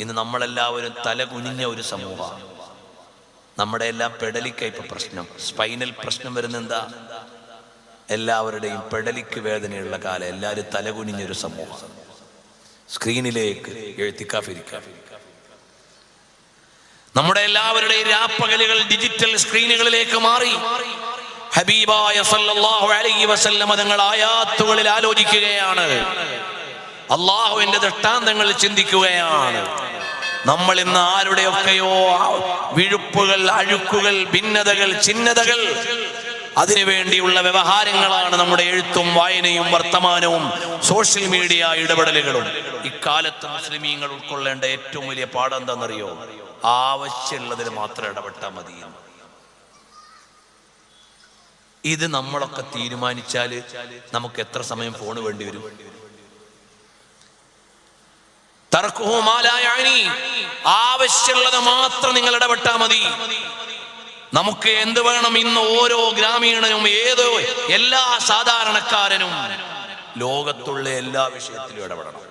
ഇന്ന് നമ്മളെല്ലാവരും തല കുനിഞ്ഞ ഒരു സമൂഹമാണ്. നമ്മുടെ എല്ലാം പെടലിക്ക ഇപ്പൊ പ്രശ്നം. സ്പൈനൽ പ്രശ്നം വരുന്ന എന്താ? എല്ലാവരുടെയും പെടലിക്ക് വേദനയുള്ള കാലം എല്ലാവരും തലകുനിഞ്ഞൊരു സമൂഹം സ്ക്രീനിലേക്ക് എഴുത്തിക്കാഫിരിക്കാം നമ്മുടെ എല്ലാവരുടെയും രാപ്പകലുകൾ ഡിജിറ്റൽ സ്ക്രീനുകളിലേക്ക് മാറി. ഹബീബായ സല്ലല്ലാഹു അലൈഹി വസല്ലമ തങ്ങൾ ആയാത്തുകളിൽ ആലോചിക്കുകയാണ്. അള്ളാഹുവിന്റെ ദൃഷ്ടാന്തങ്ങൾ ചിന്തിക്കുകയാണ്. നമ്മൾ ഇന്ന് ആരുടെയൊക്കെയോ വിഴുപ്പുകൾ അഴുക്കുകൾ ഭിന്നതകൾ ചിഹ്നതകൾ അതിനുവേണ്ടിയുള്ള വ്യവഹാരങ്ങളാണ് നമ്മുടെ എഴുത്തും വായനയും വർത്തമാനവും സോഷ്യൽ മീഡിയ ഇടപെടലുകളും. ഇക്കാലത്ത് മുസ്ലിമീങ്ങൾ ഉൾക്കൊള്ളേണ്ട ഏറ്റവും വലിയ പാഠം എന്താണെന്നറിയോ? ആവശ്യമുള്ളതിൽ മാത്രം ഇടപെട്ടാൽ മതി. ഇത് നമ്മളൊക്കെ തീരുമാനിച്ചാൽ നമുക്ക് എത്ര സമയം ഫോണ് വേണ്ടി വരും? ആവശ്യമുള്ളത് മാത്രം നിങ്ങൾ ഇടപെട്ടാ മതി. നമുക്ക് എന്ത് വേണം ഇന്ന് ഓരോ ഗ്രാമീണനും ഏതോ എല്ലാ സാധാരണക്കാരനും ലോകത്തുള്ള എല്ലാ വിഷയത്തിലും ഇടപെടണം.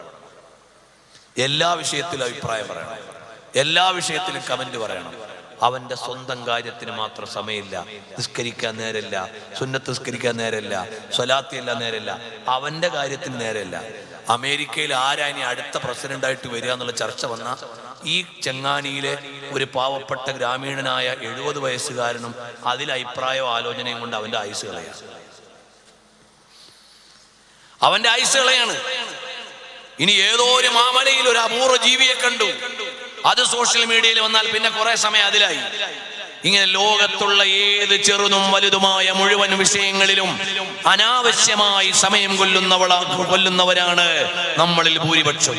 എല്ലാ വിഷയത്തിലും അഭിപ്രായം പറയണം. എല്ലാ വിഷയത്തിലും കമന്റ് പറയണം. അവന്റെ സ്വന്തം കാര്യത്തിന് മാത്രം സമയമില്ല. നിസ്കരിക്കാൻ നേരമില്ല. സുന്നത്ത് നിസ്കരിക്കാൻ നേരമില്ല. സ്വലാത്തിയല്ല നേരമില്ല. അവന്റെ കാര്യത്തിന് നേരമില്ല. അമേരിക്കയിൽ ആരാ ഇനി അടുത്ത പ്രസിഡന്റായിട്ട് വരിക എന്നുള്ള ചർച്ച വന്ന ഈ ചെങ്ങാനിയിലെ ഒരു പാവപ്പെട്ട ഗ്രാമീണനായ എഴുപത് വയസ്സുകാരനും അതിൽ അഭിപ്രായവും ആലോചനയും കൊണ്ട് അവന്റെ ആയുസ് കളയാണ്. അവന്റെ ആയുസ് കളയാണ്. ഇനി ഏതോ ഒരു മാമലയിൽ ഒരു അപൂർവ ജീവിയെ കണ്ടു. അത് സോഷ്യൽ മീഡിയയിൽ വന്നാൽ പിന്നെ കുറെ സമയം അതിലായി. ഇങ്ങനെ ലോകത്തുള്ള ഏത് ചെറുതും വലുതുമായ മുഴുവൻ വിഷയങ്ങളിലും അനാവശ്യമായി സമയം കൊല്ലുന്നവളാ കൊല്ലുന്നവരാണ് നമ്മളിൽ ഭൂരിപക്ഷം.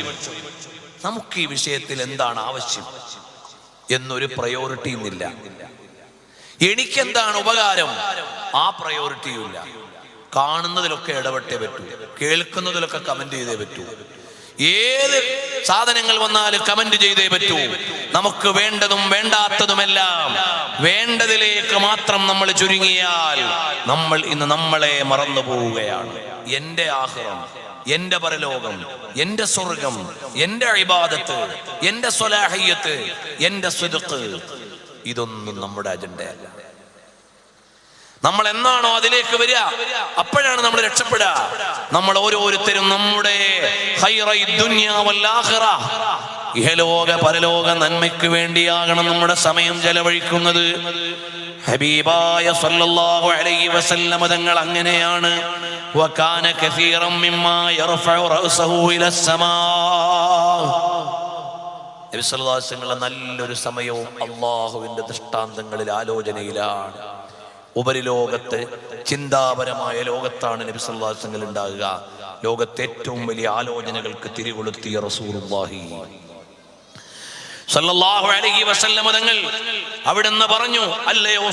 നമുക്ക് ഈ വിഷയത്തിൽ എന്താണ് ആവശ്യം? എന്നൊരു പ്രയോറിറ്റിയും ഇല്ല എനിക്കെന്താണ് ഉപകാരം? ആ പ്രയോറിറ്റിയും ഇല്ല. കാണുന്നതിലൊക്കെ ഇടപെട്ടേ പറ്റൂ. കേൾക്കുന്നതിലൊക്കെ കമന്റ് ചെയ്തേ പറ്റൂ. ഏത് സാധനങ്ങൾ വന്നാലും കമന്റ് ചെയ്തേ പറ്റൂ. നമുക്ക് വേണ്ടതും വേണ്ടാത്തതുമെല്ലാം വേണ്ടതിലേക്ക് മാത്രം നമ്മൾ ചുരുങ്ങിയാൽ നമ്മൾ ഇന്ന് നമ്മളെ മറന്നു പോവുകയാണ്. എന്റെ ആഹ്റം എന്റെ പരലോകം എന്റെ സ്വർഗം എന്റെ അഴിബാദത്ത് എന്റെ സ്വലാഹയ്യത്ത് എന്റെ സ്വതുക്ക് ഇതൊന്നും നമ്മുടെ അജണ്ടയല്ല നമ്മൾ എന്നാണോ അതിലേക്ക് വരിക? അപ്പോഴാണ് നമ്മൾ രക്ഷപ്പെടുക. നമ്മൾ ഓരോരുത്തരും നമ്മുടെ ഇഹലോക പരലോക നന്മയ്ക്ക് വേണ്ടിയാകണം നമ്മുടെ സമയം ചെലവഴിക്കുന്നത്. ഹബീബായ സല്ലല്ലാഹു അലൈഹി വസല്ലമ തങ്ങൾ അങ്ങനെയാണ്. വകാന കസീറം മിമ്മാ യർഫഉ റഅസഹു ഇലസ്സമാ നബി സല്ലല്ലാഹു അലൈഹി വസല്ലം നല്ലൊരു സമയവും അള്ളാഹുവിന്റെ ദൃഷ്ടാന്തങ്ങളിൽ ആലോചനയിലാണ്. ഉപരിലോകത്ത് ചിന്താപരമായ ലോകത്താണ് നബി അലൈഹി ഉണ്ടാകുക. ലോകത്തെ ഏറ്റവും വലിയ ആലോചനകൾക്ക് തിരികൊളുത്തിയ റസൂലുള്ളാഹി. സല്ലല്ലാഹു അലൈഹി തങ്ങൾ അവിടുന്ന് പറഞ്ഞു അല്ലയോ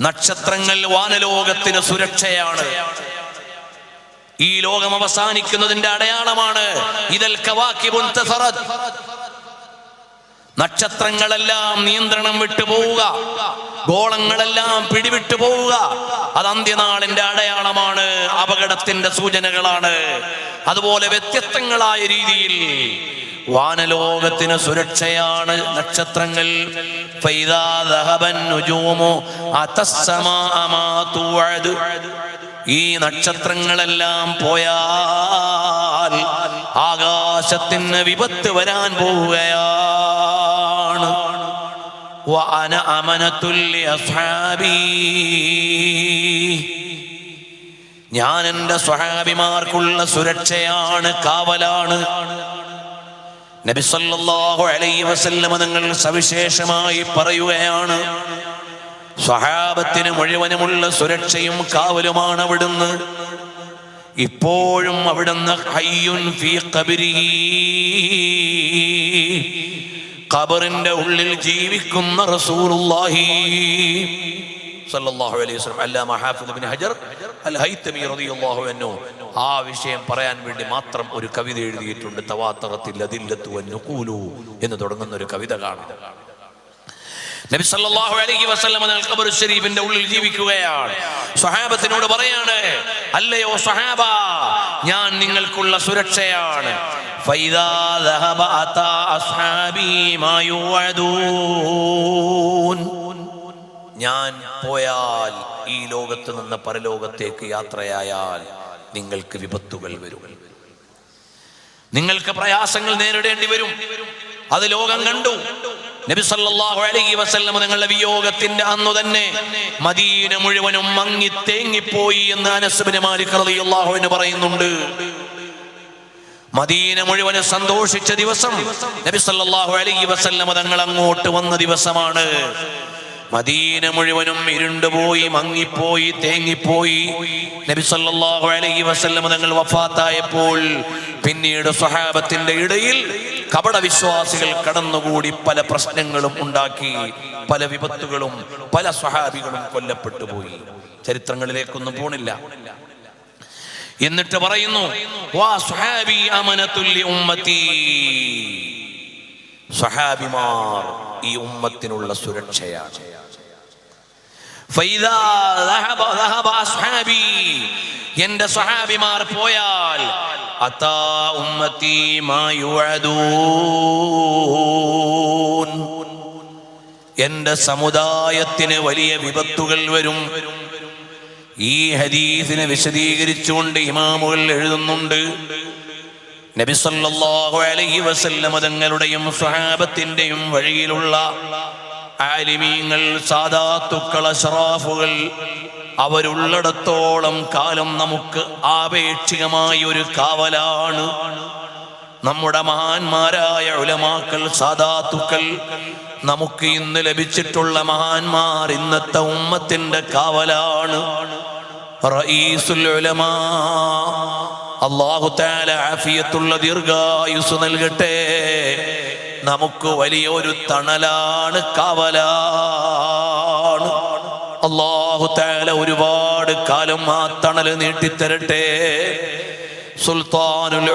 നക്ഷത്രങ്ങൾ വാനലോകത്തിന് സുരക്ഷയാണ്. ഈ ലോകം അവസാനിക്കുന്നതിന്റെ അടയാളമാണ്. ഇതൽ തസറത് നക്ഷത്രങ്ങളെല്ലാം നിയന്ത്രണം വിട്ടുപോവുക ഗോളങ്ങളെല്ലാം പിടിവിട്ടു പോവുക. അത് അന്ത്യനാളിന്റെ അടയാളമാണ് അപകടത്തിന്റെ സൂചനകളാണ്. അതുപോലെ വ്യത്യസ്തങ്ങളായ രീതിയിൽ വാനലോകത്തിന് സുരക്ഷയാണ് നക്ഷത്രങ്ങൾ. ഈ നക്ഷത്രങ്ങളെല്ലാം പോയാൽ ആകാശത്തിന് വിപത്ത് വരാൻ പോവുകയാണ് വഅന അമനത്തുൽ ലിഅസ്ഹാബീ. ഞാൻ എന്റെ സ്വഹാബിമാർക്കുള്ള സുരക്ഷയാണ് കാവലാണ്. നബി അലൈ വസല്ലമ നിങ്ങൾ സവിശേഷമായി പറയുകയാണ് സ്വഹാബത്തിന് മുഴുവനുമുള്ള സുരക്ഷയും കാവലുമാണ് അവിടുന്ന്. ഇപ്പോഴും അവിടുന്ന് ഹയ്യുൻ ഫീ ഖബരിഹി ഖബറിന്റെ ഉള്ളിൽ ജീവിക്കുന്ന റസൂലുള്ളാഹി സല്ലല്ലാഹു അലൈഹി വസല്ലം അല്ലാമ ഹാഫിദ് ഇബ്നു ഹജർ അൽ ഹൈതമി റളിയല്ലാഹു അൻഹു. ആ വിഷയം പറയാൻ വേണ്ടി മാത്രം ഒരു കവിത എഴുതിയിട്ടുണ്ട്. തവാത്തറത്തിൽ അദില്ലത്തു വന്നുഖൂലു എന്ന് തുടങ്ങുന്ന ഒരു കവിത കാണാം. നബി സല്ലല്ലാഹു അലൈഹി വസല്ലം തങ്ങൾ ഖബർ ഷരീഫിന്റെ ഉള്ളിൽ ജീവിക്കുകയാണ്. സ്വഹാബത്തിനോട് പറയാണ് അല്ലയോ സ്വഹാബ ഞാൻ നിങ്ങൾക്കുള്ള സുരക്ഷയാണ്. ഫൈദാ ذهب أتى أصحابي ما يوعدون ഞാൻ പോയാൽ ഈ ലോകത്ത് നിന്ന് പരലോകത്തേക്ക് യാത്രയായാൽ നിങ്ങൾക്ക് വിപത്തുകൾ വരും നിങ്ങൾക്ക് പ്രയാസങ്ങൾ നേരിടേണ്ടി വരും അത് ലോകം കണ്ടു നബി സല്ലല്ലാഹു അലൈഹി വസല്ലം നിങ്ങളുടെ വിയോഗത്തിന്റെ അന്നു തന്നെ മദീന മുഴുവനും മങ്ങി തേങ്ങിപ്പോയി എന്ന് അനസ്ബിന് മാലിക് റളിയല്ലാഹു അൻഹു പറയുന്നുണ്ട് മദീന മുഴുവനും സന്തോഷിച്ച ദിവസം നബി സല്ലല്ലാഹു അലൈഹി വസല്ലമ തങ്ങൾ അങ്ങോട്ട് വന്ന ദിവസമാണ്. മദീന മുഴുവനും ഇരുണ്ടുപോയി മങ്ങിപ്പോയി തേങ്ങിപ്പോയി. നബി സല്ലല്ലാഹു അലൈഹി വസല്ലമ തങ്ങൾ വഫാത്തായപ്പോൾ പിന്നീട് സ്വഹാബത്തിന്റെ ഇടയിൽ കപട വിശ്വാസികൾ കടന്നുകൂടി പല പ്രശ്നങ്ങളും ഉണ്ടാക്കി പല വിപത്തുകളും പല സ്വഹാബികളും കൊല്ലപ്പെട്ടു പോയി. ചരിത്രങ്ങളിലേക്കൊന്നും പോണില്ല. എന്നിട്ട് പറയുന്നു വാ സുഹാബി അമനത്തുല്ലി ഉമ്മത്തി. സഹാബിമാർ ഈ ഉമ്മത്തിനുള്ള സുരക്ഷയാണ്. എന്റെ സ്വഹാബിമാർ പോയാൽ അതാ ഉമ്മത്തി എന്റെ സമുദായത്തിന് വലിയ വിപത്തുകൾ വരും. ഈ ഹദീസിനെ വിശദീകരിച്ചുകൊണ്ട് ഇമാമുകൾ എഴുതുന്നുണ്ട്. നബി സല്ലല്ലാഹു അലൈഹി വസല്ലമ തങ്ങളുടെയും സ്വഹാബത്തിന്റെയും വഴിയിലുള്ള ആലിമീങ്ങൾ സാദാത്തുക്കൾ അഷറാഫുകൾ അവരുള്ളിടത്തോളം കാലം നമുക്ക് ആപേക്ഷികമായ ഒരു കാവലാണ്. നമ്മുടെ മഹാന്മാരായ ഉലമാക്കൾ സാദാത്തുക്കൾ നമുക്ക് ഇന്ന് ലഭിച്ചിട്ടുള്ള മഹാന്മാർ ഇന്നത്തെ ഉമ്മത്തിന്റെ കാവലാണ്. തആല ആഫിയത്തുള്ള ദീർഘായുസ് നൽകട്ടെ. നമുക്ക് വലിയൊരു തണലാണ് കാവലാണ്. അല്ലാഹു തആല ഒരുപാട് കാലം ആ തണൽ നീട്ടിത്തരട്ടെ. സുൽത്താനുൽ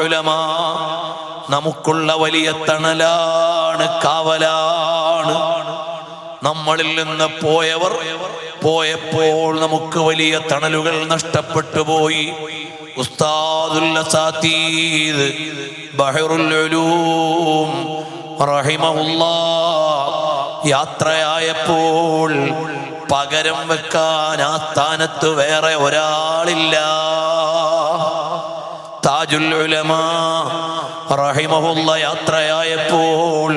നമുക്കുള്ള വലിയ തണലാണ് കാവലാണ് നമ്മളിൽ നിന്ന് പോയവർ പോയപ്പോൾ നമുക്ക് വലിയ തണലുകൾ നഷ്ടപ്പെട്ടു പോയി. യാത്രയായപ്പോൾ പകരം വെക്കാൻ ആ സ്ഥാനത്ത് വേറെ ഒരാളില്ല. താജുൽ റഹിമഹുല്ല യാത്രയായപ്പോൾ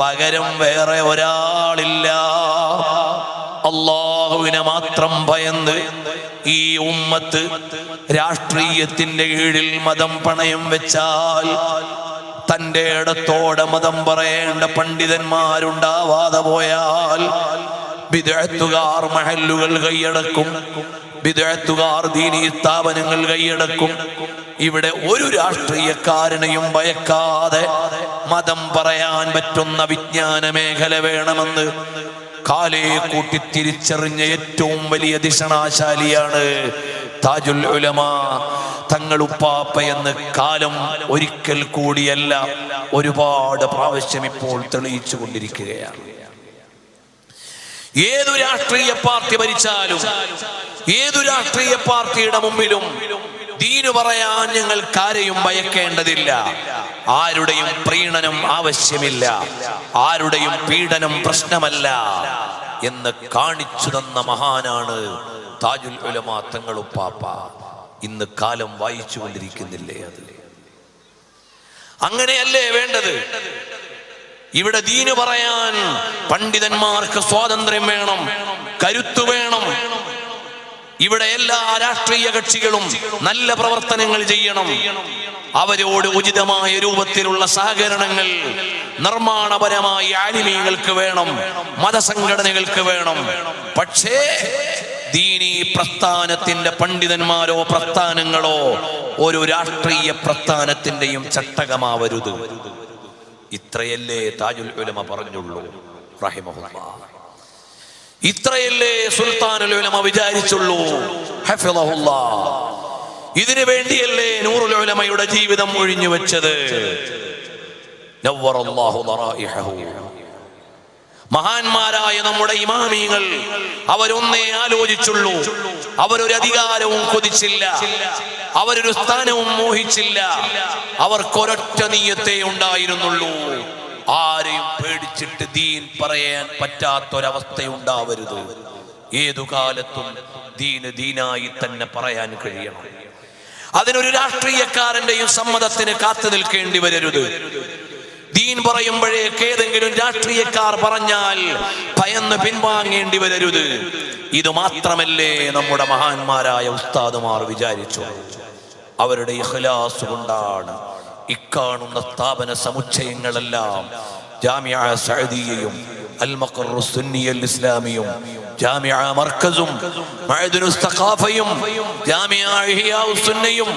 പകരം വേറെ ഒരാളില്ല. അള്ളാഹുവിനെ മാത്രം ഭയന്ന് ഈ ഉമ്മത്ത് രാഷ്ട്രീയത്തിന്റെ കീഴിൽ മതം പണയം വെച്ചാൽ തന്റെ ഇടത്തോടെ മതം പറയേണ്ട പണ്ഡിതന്മാരുണ്ടാവാതെ പോയാൽ വിദഗ്ധുകാർ മഹല്ലുകൾ കൈയടക്കും. വിദഗ്ധുകാർ ദീനീ സ്ഥാപനങ്ങൾ കൈയടക്കും. ഇവിടെ ഒരു രാഷ്ട്രീയക്കാരനെയും ഭയക്കാതെ മതം പറയാൻ പറ്റുന്ന വിജ്ഞാന മേഖല വേണമെന്ന് കാലേ കൂട്ടി തിരിച്ചറിഞ്ഞ ഏറ്റവും വലിയ ദിഷണാശാലിയാണ് താജുൽ ഉലമ. തങ്ങൾ ഉപ്പാപ്പ എന്ന് കാലം ഒരിക്കൽ കൂടിയല്ല ഒരുപാട് പ്രാവശ്യം ഇപ്പോൾ തെളിയിച്ചു കൊണ്ടിരിക്കുകയാണ്. ഏതു രാഷ്ട്രീയ പാർട്ടി ഭരിച്ചാലും ഏതു രാഷ്ട്രീയ പാർട്ടിയുടെ മുമ്പിലും ദീനു പറയാൻ ഞങ്ങൾ കാരെയും ഭയക്കേണ്ടതില്ല. ആരുടെയും പ്രീണനം ആവശ്യമില്ല. ആരുടെയും പീഡനം പ്രശ്നമല്ല എന്ന് കാണിച്ചു തന്ന മഹാനാണ് താജുൽ ഉലമാ തങ്ങളുപ്പാപ്പ ഇന്ന് കാലം വായിച്ചു കൊണ്ടിരിക്കുന്നില്ലേ അത്? അങ്ങനെയല്ലേ വേണ്ടത്? ഇവിടെ ദീനു പറയാൻ പണ്ഡിതന്മാർക്ക് സ്വാതന്ത്ര്യം വേണം കരുത്തു വേണം ഇവിടെ എല്ലാ രാഷ്ട്രീയ കക്ഷികളും നല്ല പ്രവർത്തനങ്ങൾ ചെയ്യണം. അവരോട് ഉചിതമായ രൂപത്തിലുള്ള സഹകരണങ്ങൾ നിർമ്മാണപരമായി ആനിമീങ്ങൾക്ക് വേണം മതസംഘടനകൾക്ക് വേണം. പക്ഷേ ദീനി പ്രസ്ഥാനത്തിന്റെ പണ്ഡിതന്മാരോ പ്രസ്ഥാനങ്ങളോ ഒരു രാഷ്ട്രീയ പ്രസ്ഥാനത്തിന്റെയും ചട്ടകമാവരുത്. ഇത്രയല്ലേ താജുൽ ഉലമ പറഞ്ഞുള്ളൂ. റഹിമഹുല്ലാ. ഇത്രയല്ലേ സുൽത്താനുൽ ഉലമ വിചാരിച്ചുള്ളൂ. ഇതിനു വേണ്ടിയല്ലേ നൂറുൽ ഉലമയുടെ ജീവിതം ഒഴിഞ്ഞു വെച്ചത്. മഹാന്മാരായ നമ്മുടെ ഇമാമിയങ്ങൾ അവരൊന്നേ ആലോചിച്ചുള്ളൂ. അവരൊരു അധികാരവും കൊതിച്ചില്ല. അവരൊരു സ്ഥാനവും മോഹിച്ചില്ല. അവർക്കൊരൊറ്റ നീയത്തെ ഉണ്ടായിരുന്നുള്ളൂ. ആരെയും പേടിച്ചിട്ട് ദീൻ പറയാൻ പറ്റാത്തൊരവസ്ഥയുണ്ടാവരുത്. ഏതു കാലത്തും ദീന് ദീനായി തന്നെ പറയാൻ കഴിയണം. അതിനൊരു രാഷ്ട്രീയക്കാരന്റെയും സമ്മതത്തിന് കാത്തു നിൽക്കേണ്ടി വരരുത്. ദീൻ പറയുമ്പോഴേക്ക് ഏതെങ്കിലും രാഷ്ട്രീയക്കാർ പറഞ്ഞാൽ ഭയന്ന് പിൻവാങ്ങേണ്ടി വരരുത്. ഇത് മാത്രമല്ലേ നമ്മുടെ മഹാന്മാരായ ഉസ്താദുമാർ വിചാരിച്ചു. അവരുടെ ഇഹ്ലാസ് കൊണ്ടാണ് ഇക്കാണുന്ന സ്ഥാപന സമുച്ചയങ്ങളെല്ലാം ജാമിയ സഅദിയയും അൽ മഖറു സുന്നിയൽ ഇസ്ലാമിയും ജാമിയ മർക്കസും മഅദുനു സഖാഫയും ജാമിയ ഇഹ്യാഉ സുന്നയും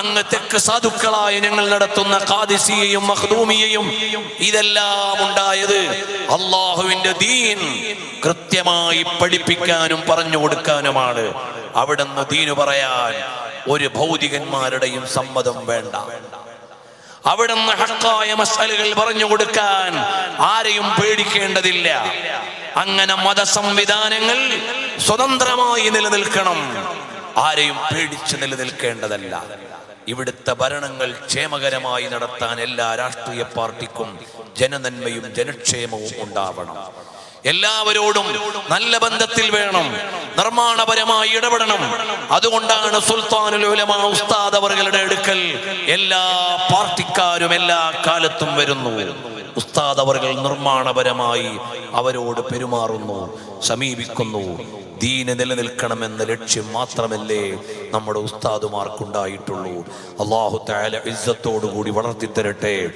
അങ്ങ് തെക്ക് സാധുക്കളായ ഞങ്ങൾ നടത്തുന്ന ഖാദിസിയയും മഖ്ദൂമിയയും ഇതെല്ലാം ഉണ്ടായത് അള്ളാഹുവിന്റെ ദീൻ കൃത്യമായി പഠിപ്പിക്കാനും പറഞ്ഞു കൊടുക്കാനുമാണ്. അവിടുന്ന് ദീന് പറയാൻ ഒരു ഭൗതികന്മാരുടെയും സമ്മതം വേണ്ട. അവിടുന്ന് ഹക്കായ മസാലകൾ പറഞ്ഞു കൊടുക്കാൻ ആരെയും പേടിക്കേണ്ടതില്ല. അങ്ങനെ മത സംവിധാനങ്ങൾ സ്വതന്ത്രമായി നിലനിൽക്കണം. ആരെയും പേടിച്ച് നിലനിൽക്കേണ്ടതല്ല. ഇവിടുത്തെ ഭരണങ്ങൾ ക്ഷേമകരമായി നടത്താൻ എല്ലാ രാഷ്ട്രീയ പാർട്ടിക്കും ജനനന്മയും ജനക്ഷേമവും ഉണ്ടാവണം. എല്ലാവരോടും നല്ല ബന്ധത്തിൽ വേണം. നിർമ്മാണപരമായി ഇടപെടണം. അതുകൊണ്ടാണ് സുൽത്താനുൽ ഉലമ ഉസ്താദ് അവരുടെ അടുക്കൽ എല്ലാ പാർട്ടിക്കാരും എല്ലാ കാലത്തും വരുന്നു. ഉസ്താദ് അവർ നിർമ്മാണപരമായി അവരോട് പെരുമാറുന്നു സമീപിക്കുന്നു. ദീന് നിലനിൽക്കണമെന്ന ലക്ഷ്യം മാത്രമല്ലേ നമ്മുടെ ഉസ്താദുമാർക്കുണ്ടായിട്ടുള്ളൂ. അള്ളാഹു താല ഇജ്ജത്തോടു കൂടി വളർത്തിത്തരട്ടെ.